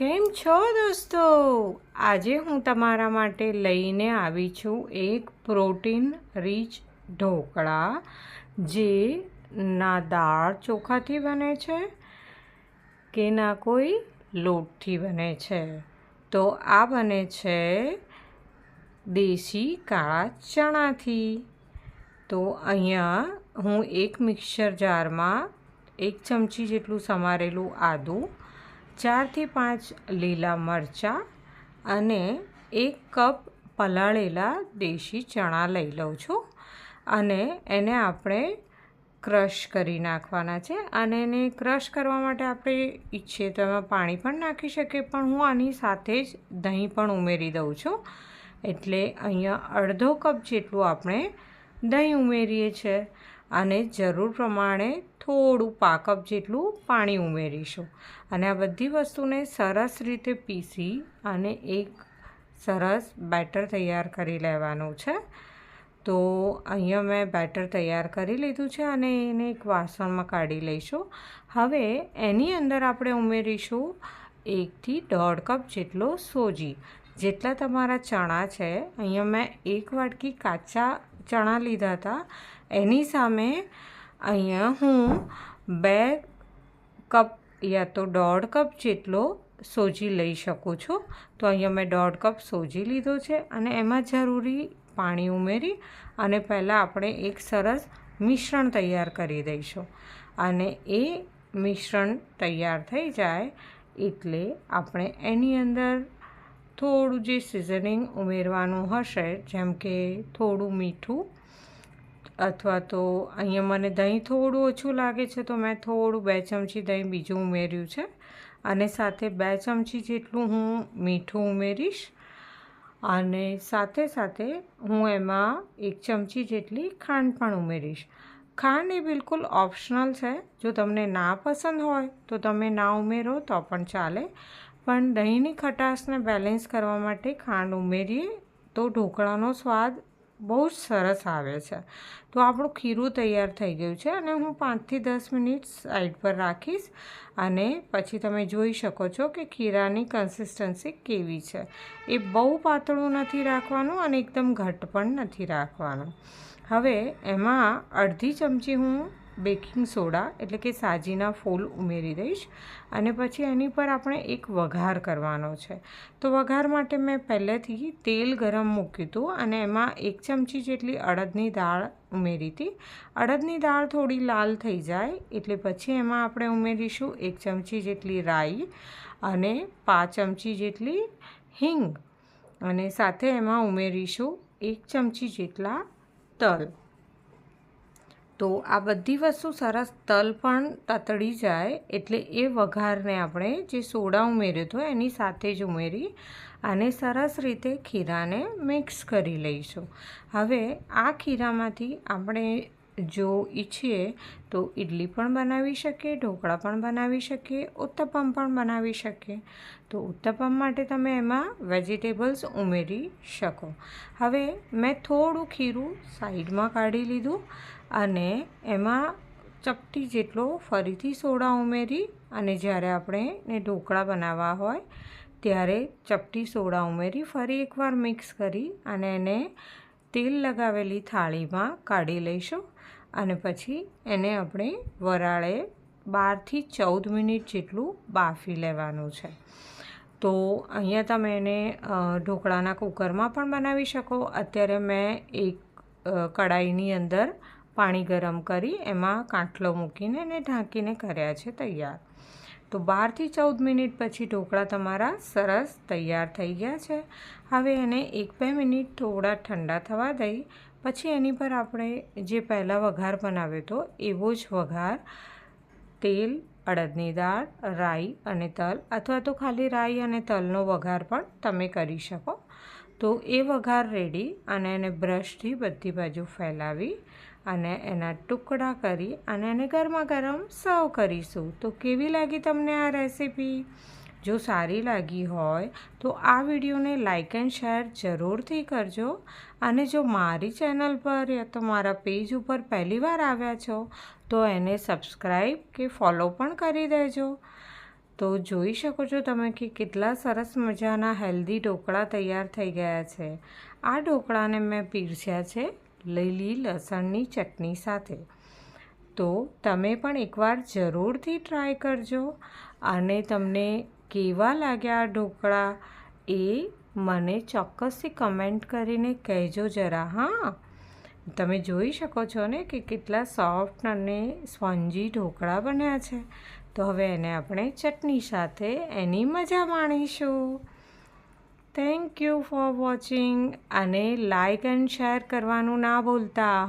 કેમ છો દોસ્તો? આજે હું તમારા માટે લઈને આવી છું એક પ્રોટીન રીચ ઢોકળા, જે ના દાળ ચોખાથી બને છે કે ના કોઈ લોટથી બને છે. તો આ બને છે દેશી કાળા ચણાથી. તો અહીંયા હું એક મિક્સર જારમાં એક ચમચી જેટલું સમારેલું આદું ચારથી પાંચ લીલા મરચાં અને એક કપ પલાળેલા દેશી ચણા લઈ લઉં છું. અને એને આપણે ક્રશ કરી નાખવાના છે. અને એને ક્રશ કરવા માટે આપણે ઈચ્છીએ તો એમાં પાણી પણ નાખી શકીએ, પણ હું આની સાથે જ દહીં પણ ઉમેરી દઉં છું. એટલે અહીંયા અડધો કપ જેટલું આપણે દહીં ઉમેરીએ છીએ અને જરૂર પ્રમાણે થોડું પાકપ જેટલું પાણી ઉમેરીશું. અને આ બધી વસ્તુને સરસ રીતે પીસી અને એક સરસ બેટર તૈયાર કરી લેવાનું છે. તો અહીંયા મેં બેટર તૈયાર કરી લીધું છે અને એને એક વાસણમાં કાઢી લઈશું. હવે એની અંદર આપણે ઉમેરીશું એકથી દોઢ કપ જેટલો સોજી. જેટલા તમારા ચણા છે, અહીંયા મેં એક વાટકી કાચા ચણા લીધા હતા. એની સામે અહીંયા હું બે કપ યા તો દોઢ કપ જેટલો સોજી લઈ શકું છું. તો અહીંયા મેં દોઢ કપ સોજી લીધો છે અને એમાં જરૂરી પાણી ઉમેરી અને પહેલાં આપણે એક સરસ મિશ્રણ તૈયાર કરી દઈશું. અને એ મિશ્રણ તૈયાર થઈ જાય એટલે આપણે એની અંદર થોડું જે સિઝનિંગ ઉમેરવાનું હશે, જેમ કે થોડું મીઠું અથવા તો અહીંયા મને દહીં થોડું ઓછું લાગે છે, તો મેં થોડું બે ચમચી દહીં બીજું ઉમેર્યું છે. અને સાથે બે ચમચી જેટલું હું મીઠું ઉમેરીશ. અને સાથે સાથે હું એમાં એક ચમચી જેટલી ખાંડ પણ ઉમેરીશ. ખાંડ એ બિલકુલ ઓપ્શનલ છે. જો તમને ના પસંદ હોય તો તમે ના ઉમેરો તો પણ ચાલે. પણ દહીંની ખટાશને બેલેન્સ કરવા માટે ખાંડ ઉમેરીએ તો ઢોકળાનો સ્વાદ બહુ જ સરસ આવે છે. તો આપણું ખીરું તૈયાર થઈ ગયું છે અને હું પાંચથી દસ મિનિટ સાઈડ પર રાખીશ અને પછી તમે જોઈ શકો છો કે ખીરાની કન્સિસ્ટન્સી કેવી છે. એ બહુ પાતળું નથી રાખવાનું અને એકદમ ઘટ પણ નથી રાખવાનું. હવે એમાં અડધી ચમચી હું બેકિંગ સોડા એટલે કે સાજીના ફૂલ ઉમેરી દઈશ અને પછી એની પર આપણે એક વઘાર કરવાનો છે. તો વઘાર માટે મેં પહેલેથી તેલ ગરમ મૂક્યું હતું અને એમાં એક ચમચી જેટલી અડદની દાળ ઉમેરી હતી. અડદની દાળ થોડી લાલ થઈ જાય એટલે પછી એમાં આપણે ઉમેરીશું એક ચમચી જેટલી રાઈ અને પાંચ ચમચી જેટલી હિંગ અને સાથે એમાં ઉમેરીશું એક ચમચી જેટલા તલ. તો આ બધી વસ્તુ સરસ તલ પણ તતડી જાય એટલે એ વઘારને આપણે જે સોડા ઉમેર્યો હતો એની સાથે જ ઉમેરી અને સરસ રીતે ખીરાને મિક્સ કરી લઈશું. હવે આ ખીરામાંથી આપણે જો ઈચ્છીએ તો ઇડલી પણ બનાવી શકીએ ઢોકળા પણ બનાવી શકીએ ઉત્તપમ પણ બનાવી શકીએ તો ઉત્તપમ માટે તમે એમાં વેજીટેબલ્સ ઉમેરી શકો. હવે મેં થોડું ખીરું સાઈડમાં કાઢી લીધું અને એમાં ચપટી જેટલો ફરીથી સોડા ઉમેરી અને જ્યારે આપણે ને ઢોકળા બનાવવા હોય ત્યારે ચપટી સોડા ઉમેરી ફરી એકવાર મિક્સ કરી અને એને તેલ લગાવેલી થાળીમાં કાઢી લઈશું અને પછી એને આપણે વરાળે બારથી ચૌદ મિનિટ જેટલું બાફી લેવાનું છે. તો અહીંયા તમે એને ઢોકળાના કુકરમાં પણ બનાવી શકો. અત્યારે મેં એક કડાઈની અંદર પાણી ગરમ કરી એમાં કાંઠલો મૂકીને એને ઢાંકીને કર્યા છે તૈયાર. તો બારથી ચૌદ મિનિટ પછી ઢોકળા તમારા સરસ તૈયાર થઈ ગયા છે. હવે એને એક બે મિનિટ થોડા ઠંડા થવા દઈ, પછી એની પર આપણે જે પહેલાં વઘાર બનાવ્યો હતો એવો જ વઘાર. તેલ, અડદની દાળ, રાઈ અને તલ, અથવા તો ખાલી રાઈ અને તલનો વઘાર પણ તમે કરી શકો. તો એ વઘાર રેડી અને એને બ્રશથી બધી બાજુ ફેલાવી અને એના ટુકડા કરી અને એને ગરમા ગરમ સર્વ કરીશું. તો કેવી લાગી તમને આ રેસીપી? જો સારી લાગી હોય તો આ વિડીયોને લાઇક એન્ડ શેર જરૂરથી કરજો. અને જો મારી ચેનલ પર યા તો મારા પેજ ઉપર પહેલીવાર આવ્યા છો તો એને સબસ્ક્રાઈબ કે ફોલો પણ કરી દેજો. તો જોઈ શકો છો તમે કે કેટલા સરસ મજાના હેલ્ધી ઢોકળા તૈયાર થઈ ગયા છે. આ ઢોકળાને મેં પીરસ્યા છે લીલી લસણની ચટણી સાથે. તો તમે પણ એકવાર જરૂરથી ટ્રાય કરજો અને તમને કેવા લાગ્યા આ ઢોકળા એ મને ચોક્કસથી કમેન્ટ કરીને કહેજો જરા, હા. તમે જોઈ શકો છો ને કે કેટલા સોફ્ટ અને સ્પોન્જી ઢોકળા બન્યા છે. તો હવે એને આપણે ચટણી સાથે એની મજા માણીશું. થેન્ક યુ ફોર વોચિંગ અને લાઇક એન્ડ શેર કરવાનું ના ભૂલતા.